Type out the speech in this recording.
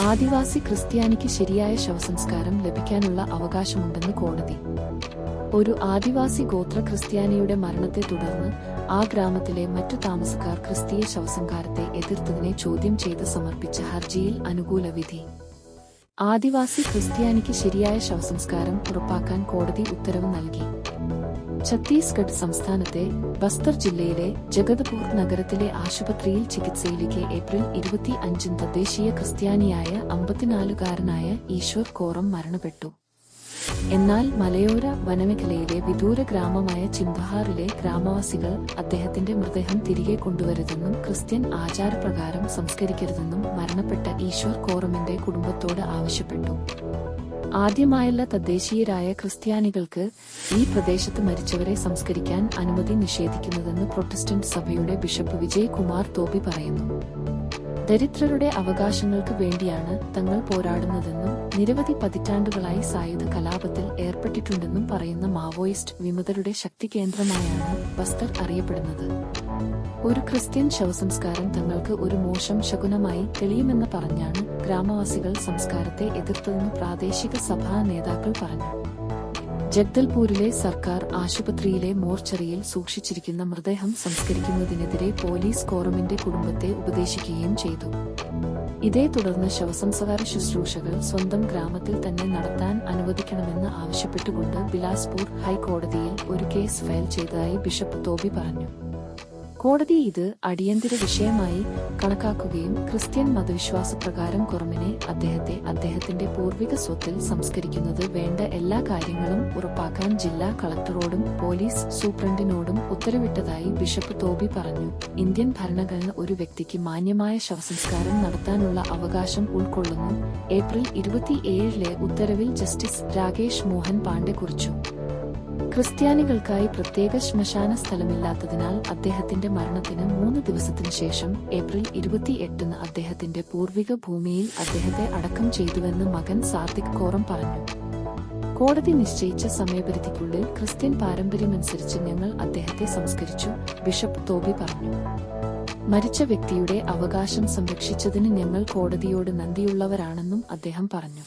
ആദിവാസി ക്രിസ്ത്യാനിക്ക് ശരിയായ ശവസംസ്കാരം ലഭിക്കാനുള്ള അവകാശമുണ്ടെന്ന് കോടതി. ഒരു ആദിവാസി ഗോത്ര ക്രിസ്ത്യാനിയുടെ മരണത്തെ തുടർന്ന് ആ ഗ്രാമത്തിലെ മറ്റു താമസക്കാർ ക്രിസ്തീയ ശവസംസ്കാരത്തെ എതിർത്തതിനെ ചോദ്യം ചെയ്ത് സമർപ്പിച്ച ഹർജിയിൽ അനുകൂല വിധി ആദിവാസി ക്രിസ്ത്യാനിക്ക് ശരിയായ ശവസംസ്കാരം ഉറപ്പാക്കാൻ കോടതി ഉത്തരവ് നൽകി. ഛത്തീസ്ഗഡ് സംസ്ഥാനത്തെ ബസ്തർ ജില്ലയിലെ ജഗത്പൂർ നഗരത്തിലെ ആശുപത്രിയിൽ ചികിത്സയിലേക്ക് ഏപ്രിൽ ഇരുപത്തി അഞ്ചിന് തദ്ദേശീയ ക്രിസ്ത്യാനിയായ അമ്പത്തിനാലുകാരനായ ഈശ്വർ കോറം മരണപ്പെട്ടു. എന്നാൽ മലയോര വനമേഖലയിലെ വിദൂര ഗ്രാമമായ ചിംബഹാറിലെ ഗ്രാമവാസികൾ അദ്ദേഹത്തിന്റെ മൃതദേഹം തിരികെ കൊണ്ടുവരുതെന്നും ക്രിസ്ത്യൻ ആചാരപ്രകാരം സംസ്കരിക്കരുതെന്നും മരണപ്പെട്ട ഈശ്വർ കോറമിന്റെ കുടുംബത്തോട് ആവശ്യപ്പെട്ടു. ആദ്യമായുള്ള തദ്ദേശീയരായ ക്രിസ്ത്യാനികൾക്ക് ഈ പ്രദേശത്ത് മരിച്ചവരെ സംസ്കരിക്കാൻ അനുമതി നിഷേധിക്കുന്നതെന്ന് പ്രൊട്ടസ്റ്റന്റ് സഭയുടെ ബിഷപ്പ് വിജയ് കുമാർ തോബി പറയുന്നു. ദരിദ്രരുടെ അവകാശങ്ങൾക്ക് വേണ്ടിയാണ് തങ്ങൾ പോരാടുന്നതെന്നും നിരവധി പതിറ്റാണ്ടുകളായി സായുധ കലാപത്തിൽ ഏർപ്പെട്ടിട്ടുണ്ടെന്നും പറയുന്ന മാവോയിസ്റ്റ് വിമതരുടെ ശക്തി കേന്ദ്രമായാണ് ബസ്തർ അറിയപ്പെടുന്നത്. ഒരു ക്രിസ്ത്യൻ ശവസംസ്കാരം തങ്ങൾക്ക് ഒരു മോശം ശകുനമായി തെളിയുമെന്ന് പറഞ്ഞാണ് ഗ്രാമവാസികൾ സംസ്കാരത്തെ എതിർത്തതെന്ന് പ്രാദേശിക സഭാ നേതാക്കൾ പറഞ്ഞു. ജഗ്ദൽപൂരിലെ സർക്കാർ ആശുപത്രിയിലെ മോർച്ചറിയിൽ സൂക്ഷിച്ചിരിക്കുന്ന മൃതദേഹം സംസ്കരിക്കുന്നതിനെതിരെ പോലീസ് കോറമിന്റെ കുടുംബത്തെ ഉപദേശിക്കുകയും ചെയ്തു. ഇതേ തുടർന്ന് ശവസംസ്കാര ശുശ്രൂഷകൾ സ്വന്തം ഗ്രാമത്തിൽ തന്നെ നടത്താൻ അനുവദിക്കണമെന്ന് ആവശ്യപ്പെട്ടുകൊണ്ട് ബിലാസ്പൂർ ഹൈക്കോടതിയിൽ ഒരു കേസ് ഫയൽ ചെയ്തതായി ബിഷപ്പ് തോബി പറഞ്ഞു. കോടതി ഇത് അടിയന്തര വിഷയമായി കണക്കാക്കുകയും ക്രിസ്ത്യൻ മതവിശ്വാസപ്രകാരം കുറമിനെ അദ്ദേഹത്തെ അദ്ദേഹത്തിന്റെ പൂർവിക സ്വത്തിൽ സംസ്കരിക്കുന്നത് വേണ്ട എല്ലാ കാര്യങ്ങളും ഉറപ്പാക്കാൻ ജില്ലാ കളക്ടറോടും പോലീസ് സൂപ്രണ്ടിനോടും ഉത്തരവിട്ടതായി ബിഷപ്പ് തോബി പറഞ്ഞു. ഇന്ത്യൻ ഭരണഘടന ഒരു വ്യക്തിക്ക് മാന്യമായ ശവസംസ്കാരം നടത്താനുള്ള അവകാശം ഉൾക്കൊള്ളുന്നു. ഏപ്രിൽ ഇരുപത്തിയേഴിലെ ഉത്തരവിൽ ജസ്റ്റിസ് രാകേഷ് മോഹൻ പാണ്ഡെ കുറിച്ചു. ക്രിസ്ത്യാനികൾക്കായി പ്രത്യേക ശ്മശാന സ്ഥലമില്ലാത്തതിനാൽ അദ്ദേഹത്തിന്റെ മരണത്തിന് മൂന്ന് ദിവസത്തിന് ശേഷം ഏപ്രിൽ ഇരുപത്തിയെട്ടിന് അദ്ദേഹത്തിന്റെ പൂർവിക ഭൂമിയിൽ അദ്ദേഹത്തെ അടക്കം ചെയ്തുവെന്ന് മകൻ സാർദിക് കോറം പറഞ്ഞു. കോടതി നിശ്ചയിച്ച സമയപരിധിക്കുള്ളിൽ ക്രിസ്ത്യൻ പാരമ്പര്യമനുസരിച്ച് ഞങ്ങൾ അദ്ദേഹത്തെ സംസ്കരിച്ചു ബിഷപ്പ് തോബി പറഞ്ഞു. മരിച്ച വ്യക്തിയുടെ അവകാശം സംരക്ഷിച്ചതിന് ഞങ്ങൾ കോടതിയോട് നന്ദിയുള്ളവരാണെന്നും അദ്ദേഹം പറഞ്ഞു.